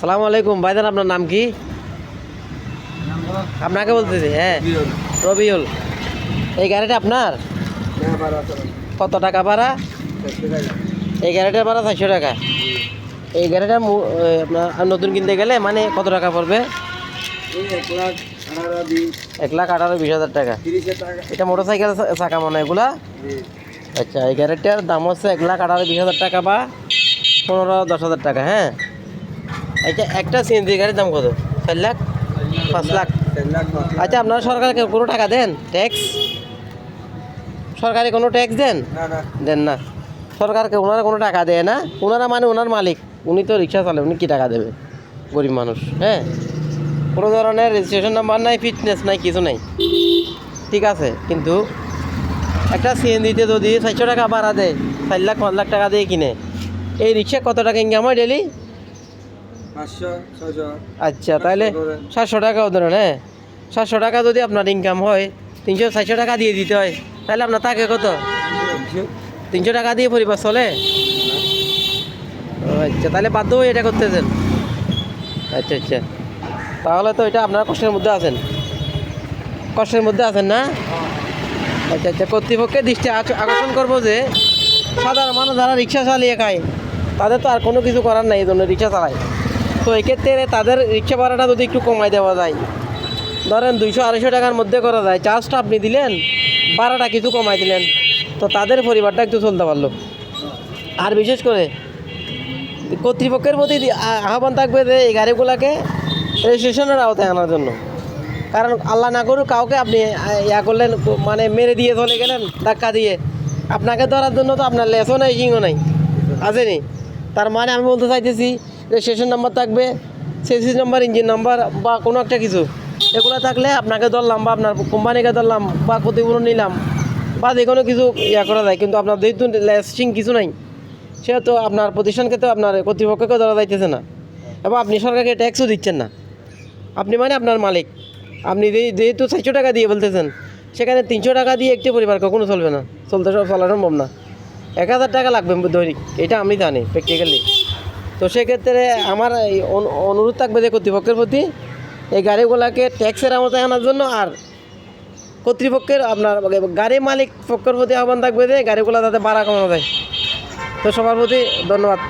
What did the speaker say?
সালাম আলাইকুম। ভাইদান আপনার নাম কি? আপনাকে বলতেছি হ্যাঁ। রবিউল। এই গাড়িটা আপনার? কত টাকা ভাড়া? এই গাড়িটার ভাড়া চারশো টাকা। এই গাড়িটা আপনার নতুন কিনতে গেলে মানে কত টাকা পড়বে? এক লাখ আঠারো, বিশ হাজার টাকা। এটা মোটর সাইকেল চাকা মনে হয় এগুলা? আচ্ছা এই গাড়িটার দাম হচ্ছে এক লাখ আঠারো, বিশ হাজার টাকা বা পনেরো, দশ হাজার টাকা হ্যাঁ? এটা একটা সিএনজি গাড়ির দাম কত? চার লাখ? পাঁচ লাখ। আচ্ছা আপনারা সরকারকে কোনো টাকা দেন? ট্যাক্স? সরকারি কোনো ট্যাক্স দেন? দেন না। সরকারকে ওনারা কোনো টাকা দেয় না? ওনারা মানে ওনার মালিক। উনি তো রিক্সা চালে উনি কী টাকা দেবে? গরিব মানুষ হ্যাঁ? কোনো ধরনের রেজিস্ট্রেশন নাম্বার নাই ফিটনেস নাই কিছু নাই। ঠিক আছে কিন্তু একটা সিএনজিতে যদি চারশো টাকা ভাড়া দেয় চার লাখ পাঁচ লাখ টাকা দিয়ে কিনে এই রিক্সা কত টাকা ইনকাম হয় ডেলি আচ্ছা তাহলে সাতশো টাকাও ধরেন হ্যাঁ? সাতশো টাকা যদি আপনার ইনকাম হয় তিনশো চারশো টাকা দিয়ে দিতে হয় তাহলে আপনার থাকে কত? তিনশো টাকা দিয়ে পরিবার চলে আচ্ছা তাহলে বাধ্য হয়ে এটা করতেছেন? আচ্ছা আচ্ছা। তাহলে তো এটা আপনার কষ্টের মধ্যে আছেন। কষ্টের মধ্যে আছেন না? আচ্ছা আচ্ছা কর্তৃপক্ষের দৃষ্টি আক- আকর্ষণ করব যে সাধারণ মানুষ যারা রিক্সা চালিয়ে খায় তাদের তো আর কোনো কিছু করার নাই এই জন্য রিক্সা চালায়। তো এক্ষেত্রে তাদের রিক্সা ভাড়াটা যদি একটু কমাই দেওয়া যায়, ধরেন দুইশো আড়াইশো টাকার মধ্যে করা যায়, চার্জটা আপনি দিলেন, ভাড়াটা কিছু কমাই দিলেন, তো তাদের পরিবারটা একটু চলতে পারল। আর বিশেষ করে কর্তৃপক্ষের প্রতি আহ্বান থাকবে যে এই গাড়িগুলোকে রেজিস্ট্রেশনের আওতায় আনার জন্য। কারণ আল্লাহ না করুক, কাউকে আপনি ইয়া করলেন মানে মেরে দিয়ে চলে গেলেন, ধাক্কা দিয়ে। আপনাকে ধরার জন্য তো আপনার লেসও নাই সিংও নাই। আসেনি। তার মানে আমি বলতে চাইতেছি রেজিস্ট্রেশন নাম্বার থাকবে সেসিস নাম্বার, ইঞ্জিন নাম্বার বা কোনো একটা কিছু। এগুলো থাকলে আপনাকে ধরলাম বা আপনার কোম্পানিকে ধরলাম বা ক্ষতিপূরণ নিলাম বা যে কোনো কিছু ইয়া করা যায়। কিন্তু আপনার যেহেতু লেসিং কিছু নাই, সেহেতু আপনার প্রতিষ্ঠানকে তো আপনার কর্তৃপক্ষকে ধরা যাইতেছে না এবং আপনি সরকারকে ট্যাক্সও দিচ্ছেন না। আপনি মানে আপনার মালিক। আপনি যেহেতু চারশো টাকা দিয়ে বলতেছেন, সেখানে তিনশো টাকা দিয়ে একটি পরিবার কখনো চলবে না। চলতে সব চলা সম্ভব না। এক হাজার টাকা লাগবে দৈনিক এটা আমি জানি প্র্যাকটিক্যালি তো সেক্ষেত্রে আমার অনুরোধ থাকবে যে কর্তৃপক্ষের প্রতি এই গাড়িগুলোকে ট্যাক্সের আওতায় আনার জন্য আর কর্তৃপক্ষের আপনার গাড়ি মালিক পক্ষের প্রতি আহ্বান থাকবে যে গাড়িগুলো যাতে ভাড়া কমানো যায়। তো সবার প্রতি ধন্যবাদ।